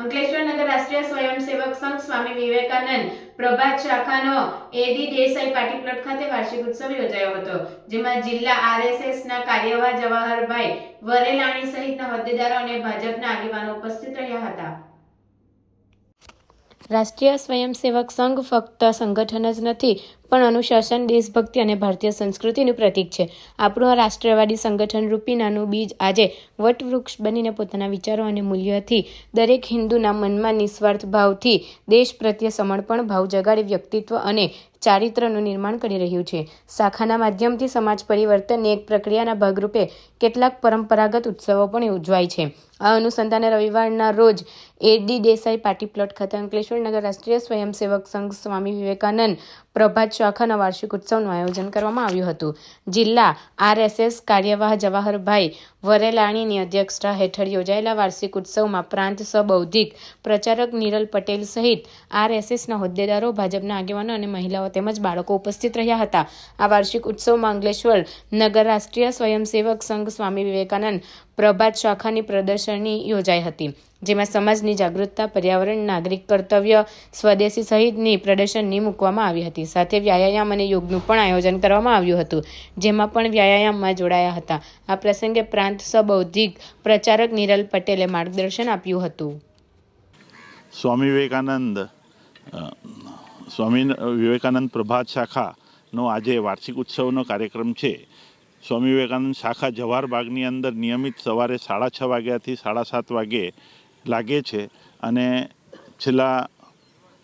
અંકલેશ્વર નગર રાષ્ટ્રીય સ્વયંસેવક સંઘ સ્વામી વિવેકાનંદ પ્રભાત શાખાનો એડી દેસાઈ પાટી પ્લોટ ખાતે વાર્ષિક ઉત્સવ યોજાયો હતો, જેમાં જિલ્લા આરએસએસના કાર્યવાહ જવાહરભાઈ વરેલાણી સહિતના હોદ્દેદારો અને ભાજપના આગેવાનો ઉપસ્થિત રહ્યા હતા. રાષ્ટ્રીય સ્વયંસેવક સંઘ ફક્ત સંગઠન જ નથી પણ અનુશાસન, દેશભક્તિ અને ભારતીય સંસ્કૃતિનું પ્રતીક છે. આપણું આ રાષ્ટ્રવાદી સંગઠન રૂપી નાનું બીજ આજે વટવૃક્ષ બનીને પોતાના વિચારો અને મૂલ્યોથી દરેક હિન્દુના મનમાં નિસ્વાર્થ ભાવથી દેશ પ્રત્યે સમર્પણ, ભાવ જગાડી, વ્યક્તિત્વ અને ચારિત્રનું નિર્માણ કરી રહ્યું છે. શાખાના માધ્યમથી સમાજ પરિવર્તનની એક પ્રક્રિયાના ભાગરૂપે કેટલાક પરંપરાગત ઉત્સવો પણ ઉજવાય છે. આ અનુસંધાને રવિવારના રોજ એડી દેસાઈ પાર્ટી પ્લોટ ખાતે અંકલેશ્વર નગર રાષ્ટ્રીય સ્વયંસેવક સંઘ સ્વામી વિવેકાનંદ પ્રભાત શાખાના વાર્ષિક ઉત્સવનું આયોજન કરવામાં આવ્યું હતું. જિલ્લા આરએસએસ કાર્યવાહ જવાહરભાઈ વરેલાણીની અધ્યક્ષતા હેઠળ યોજાયેલા વાર્ષિક ઉત્સવમાં પ્રાંત સબૌદ્ધિક પ્રચારક નિરલ પટેલ સહિત આરએસએસના હોદ્દેદારો, ભાજપના આગેવાનો અને મહિલાઓ તેમજ બાળકો ઉપસ્થિત રહ્યા હતા. આ વાર્ષિક ઉત્સવમાં અંગલેશ્વર નગર રાષ્ટ્રીય સ્વયંસેવક સંઘ સ્વામી વિવેકાનંદ પ્રભાત શાખાની પ્રદર્શની યોજાઈ હતી, જેમાં સમાજની જાગૃતતા, પર્યાવરણ, નાગરિક કર્તવ્ય, સ્વદેશી સહિતની પ્રદર્શનની મૂકવામાં આવી હતી. સાથે વ્યાયામ અને યોગનું પણ આયોજન કરવામાં આવ્યું હતું, જેમાં પણ વ્યાયામમાં જોડાયા હતા. આ પ્રસંગે પ્રાંત સબૌદ્ધિક પ્રચારક નિરલ પટેલે માર્ગદર્શન આપ્યું હતું. સ્વામી વિવેકાનંદ સ્વામી વિવેકાનંદ પ્રભાત શાખાનો આજે વાર્ષિક ઉત્સવનો કાર્યક્રમ છે. સ્વામી વિવેકાનંદ શાખા જવાહર બાગની અંદર નિયમિત સવારે સાડા છ વાગ્યાથી સાડા સાત વાગે લાગે છે અને છેલ્લા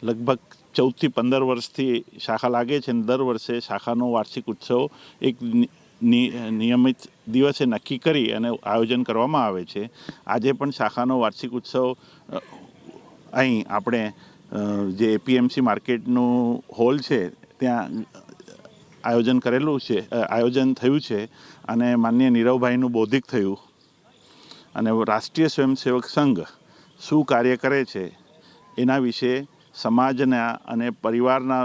લગભગ ચૌદથી પંદર વર્ષથી શાખા લાગે છે અને દર વર્ષે શાખાનો વાર્ષિક ઉત્સવ એક નિયમિત દિવસે નક્કી કરી અને આયોજન કરવામાં આવે છે. આજે પણ શાખાનો વાર્ષિક ઉત્સવ અહીં આપણે જે એપીએમસી માર્કેટનું હોલ છે, ત્યાં આયોજન કરેલું છે આયોજન થયું છે અને માન્ય નીરવભાઈનું બૌદ્ધિક થયું. અને રાષ્ટ્રીય સ્વયંસેવક સંઘ શું કાર્ય કરે છે, એના વિશે સમાજના અને પરિવારના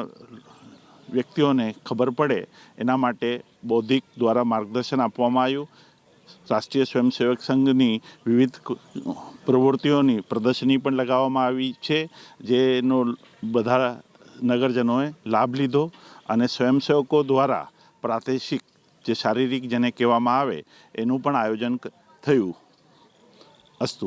વ્યક્તિઓને ખબર પડે, એના માટે બૌદ્ધિક દ્વારા માર્ગદર્શન આપવામાં આવ્યું. રાષ્ટ્રીય સ્વયંસેવક સંઘની વિવિધ પ્રવૃત્તિઓની પ્રદર્શની પણ લગાવવામાં આવી છે, જેનો બધા નગરજનોએ લાભ લીધો અને સ્વયંસેવકો દ્વારા પ્રાદેશિક જે શારીરિક જેને કહેવામાં આવે, એનું પણ આયોજન થયું. અસ્તુ.